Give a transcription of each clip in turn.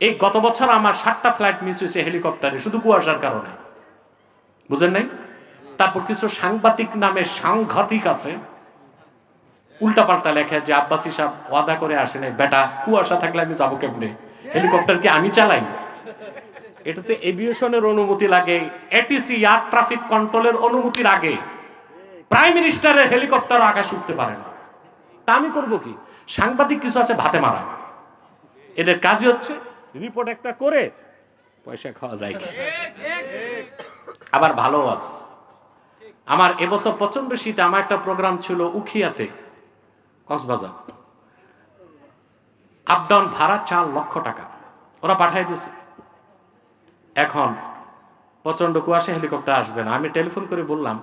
এই গত বছর আমার সাতটা ফ্লাইট মিস হয়েছে হেলিকপ্টারে, শুধু কুয়াশার কারণে। বুঝেন নাই? তারপর কিছু সাংবাদিক নামে সাংঘাতিক আছে। উল্টাপাল্টা লেখে যে আব্বাসি সাহেব ওয়াদা করে আসে নাই, বেটা, কুয়াশা থাকলে আমি যাব কেমনে? হেলিকপ্টার কি আমি চালাই? এটাতে এভিয়েশনের অনুমতি লাগে। এটিসি এয়ার ট্রাফিক কন্ট্রোলের অনুমতির আগে প্রাইম মিনিস্টারের হেলিকপ্টার আকাশ উঠতে পারে না। তা আমি করব কি? সাংবাদিক কিছু আছে ভাতে মারা। এদের কাজই হচ্ছে রিপোর্ট একটা করে, পয়সা খাওয়া যায় আবার ভালো আছে আমার এবছর প্রচণ্ড শীতে আমার একটা প্রোগ্রাম ছিল উখিয়াতে, কক্সবাজার। আপ ডাউন ভাড়া চার লক্ষ টাকা, ওরা পাঠিয়ে দিয়েছে। এখন প্রচণ্ড কুয়াশা হেলিকপ্টার আসবে না। আমি টেলিফোন করে বললাম,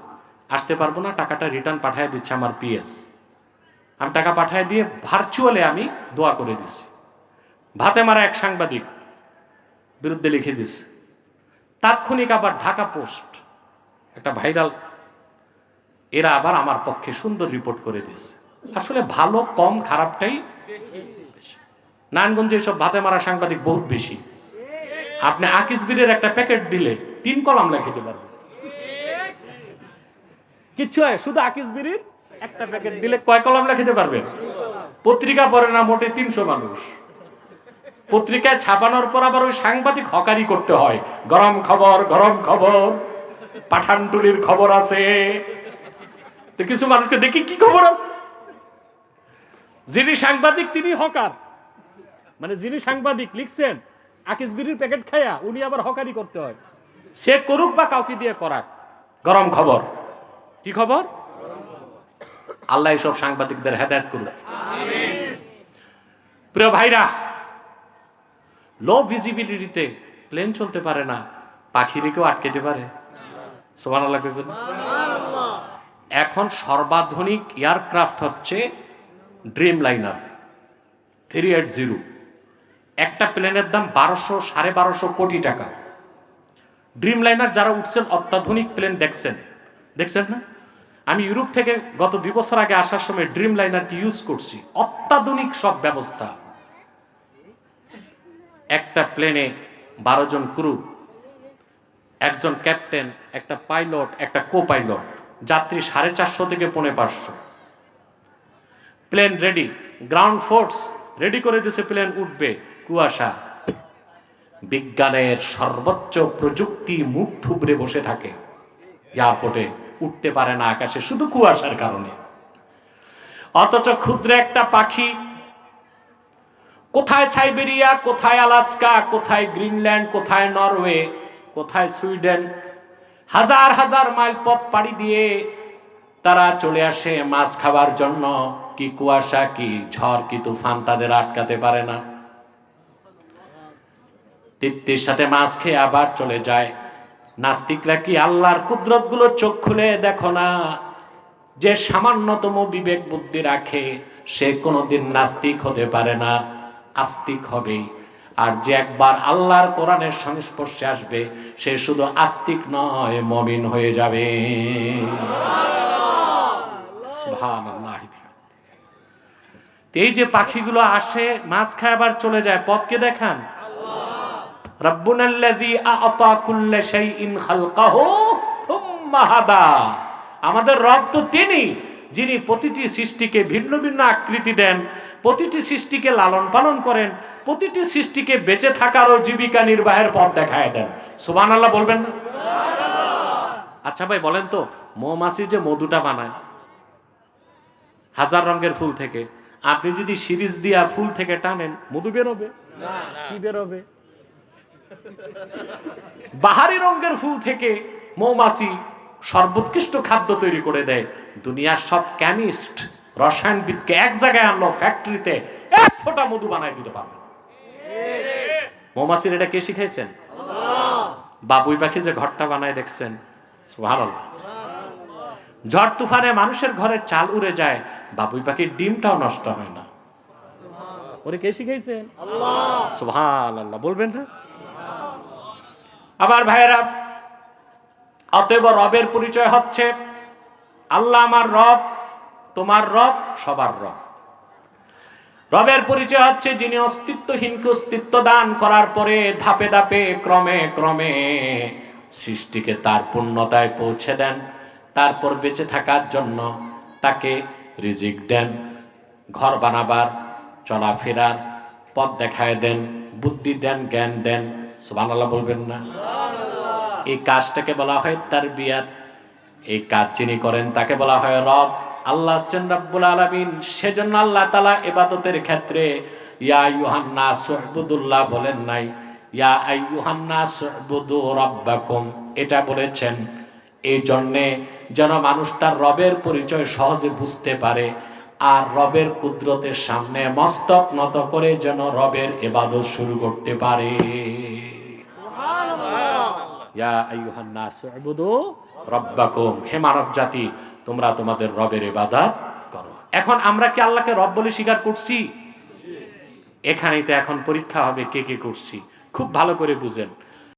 আসতে পারব না, টাকাটা রিটার্ন পাঠিয়ে দিচ্ছে আমার পিএস আমি টাকা পাঠিয়ে দিয়ে ভার্চুয়ালে আমি দোয়া করে দিছি ভাতে মারা এক সাংবাদিক বিরুদ্ধে লিখে দিছে, তাৎক্ষণিক আবার ঢাকা পোস্ট, একটা ভাইরাল, এরা আবার আমার পক্ষে সুন্দর রিপোর্ট করে দিয়েছে। আসলে ভালো, কম, খারাপটাই। নারায়ণগঞ্জে এইসব ভাতে মারা সাংবাদিক বহুত বেশি। আপনি আকিস বীরের একটা প্যাকেট দিলে তিন কলাম লেখিতে পারবেন। কিচ্ছু হয়, শুধু আকিস বিড়ির একটা প্যাকেট দিলে কয় কলম লেখিতে পারবেন? পত্রিকা পড়ে না মোটে তিনশো মানুষ। পত্রিকায় ছাপানোর পর আবার ওই সাংবাদিক হকারি করতে হয়। গরম খবর গরম খবর পাঠানটুলির খবর আছে। তো কিছু মানুষকে দেখি কি খবর আছে? যিনি সাংবাদিক তিনি হকার। মানে যিনি সাংবাদিক লিখছেন আকিস বিড়ির প্যাকেট খায়া উনি আবার হকারি করতে হয়। সে করুক বা কাউকে দিয়ে করাক। গরম খবর। কি খবর? আল্লাহ সব সাংবাদিকদের হেদায়ত করুক। প্রিয় ভাইরা লো ভিজিবিলিটিতে প্লেন চলতে পারে না পাখিরে কেউ আটকেতে পারে সোমান আল্লাহ এখন সর্বাধুনিক এয়ারক্রাফট হচ্ছে dream liner three eight zero একটা প্লেনের দাম বারোশো সাড়ে বারোশো কোটি টাকা। ড্রিম লাইনার যারা উঠছেন অত্যাধুনিক প্লেন দেখছেন। দেখছেন না? আমি ইউরোপ থেকে গত দুই বছর আগে আসার সময় ড্রিম লাইনারকে ইউজ করছি? অত্যাধুনিক সব ব্যবস্থা। একটা প্লেনে বারো জন ক্রু, একজন ক্যাপ্টেন, একটা পাইলট, একটা কো পাইলট যাত্রী সাড়ে চারশো থেকে পৌনে পাঁচশো। Plane ready, ground force ready করে দিয়েছে প্লেন উঠবে কুয়াশা। বিজ্ঞানের সর্বোচ্চ প্রযুক্তি মুখ থুবড়ে বসে থাকে। এয়ারপোর্টে উঠতে পারে না আকাশে, শুধু কুয়াশার কারণে। অথচ ক্ষুদ্র একটা পাখি কোথায় সাইবেরিয়া, কোথায় আলাস্কা, কোথায় গ্রিনল্যান্ড, কোথায় নরওয়ে, কোথায় সুইডেন? হাজার হাজার মাইল পথ পাড়ি দিয়ে তারা চলে আসে মাছ খাবার জন্য। কি কুয়াশা, কি ঝড়, কি তুফান তাদের আটকাতে পারে না। তৃপ্তির সাথে মাছ খেয়ে আবার চলে যায়। নাস্তিকরা কি আল্লাহর কুদরতগুলো চোখ খুলে দেখো না? যে সামান্যতম বিবেক বুদ্ধি রাখে, সে কোনোদিন নাস্তিক হতে পারে না। আস্তিক হবে। আর যে একবার আল্লাহর কোরআনের সংস্পর্শে আসবে, সে শুধু আস্তিক নয়, মমিন হয়ে যাবে। এই যে পাখিগুলো আসে মাছ খায় আবার চলে যায়, পথকে দেখান। আমাদের রব তো তিনি। যিনি প্রতিটি সৃষ্টিকে ভিন্ন ভিন্ন আকৃতি দেন প্রতিটি সৃষ্টিকে লালন পালন করেন প্রতিটি সৃষ্টিকে বেঁচে থাকার ও জীবিকা নির্বাহের পথ দেখায় দেন। সুবহানাল্লাহ বলবেন? না আচ্ছা ভাই বলেন তো মৌমাছি যে মধুটা বানায় হাজার রঙের ফুল থেকে আপনি যদি সিরিজ দিয়া ফুল থেকে টানেন মধু বেরোবে? কি বেরোবে? বাহারি রঙের ফুল থেকে মৌমাছি সর্বোৎকৃষ্ট খাদ্য তৈরি করে দেয়। দুনিয়ার সব কেমিস্ট রসায়নবিদকে এক জায়গায় আনলো ফ্যাক্টরিতে এক ফোঁটা মধু বানায় দিতে পারবে। মৌমাছির এটা কে শিখাইছেন? বাবুই পাখি যে ঘরটা বানায় দেখছেন ঝড় তুফানে মানুষের ঘরে চাল উড়ে যায় বাবুই পাখির ডিমটাও নষ্ট হয় না। ওরে কে শিখাইছেন? আল্লাহ। বলবেন না? আবার ভাইরা অতএব রবের পরিচয় হচ্ছে, আল্লাহ আমার রব, তোমার রব সবার রব। রবের পরিচয় হচ্ছে যিনি অস্তিত্বহীনকে অস্তিত্ব দান করার পরে ধাপে ধাপে, ক্রমে ক্রমে সৃষ্টিকে তার পূর্ণতায় পৌঁছে দেন, তারপর বেঁচে থাকার জন্য তাকে রিজিক দেন, ঘর বানাবার, চলাফেরার পথ দেখায় দেন, বুদ্ধি দেন, জ্ঞান দেন। সুবহানাল্লাহ বলবেন না? এই কাজটাকে বলা হয় তার বিয়াত এই কাজ যিনি করেন তাকে বলা হয় রব। আল্লাহ হচ্ছেন রব্বুল আলামিন। সেজন্য আল্লাহ তালা এবাদতের ক্ষেত্রে, ইয়া ইউহান্না সুহবুদুল্লাহ বলেন নাই, ইয়া আইয়ুহান্না সুহবুদু রব্বাকুম। এটা বলেছেন। এই জন্যে যেন মানুষ তার রবের পরিচয় সহজে বুঝতে পারে, আর রবের কুদরতের সামনে মস্তক নত করে যেন রবের এবাদত শুরু করতে পারে ইয়া আইয়ুহান নাস উবুদু রাব্বাকুম হে মানব জাতি, তোমরা তোমাদের রবের এবাদাত করো। এখন আমরা কি আল্লাহকে রব বলে স্বীকার করছি? এখানেই তো এখন পরীক্ষা হবে কে কে করছি। খুব ভালো করে বুঝেন।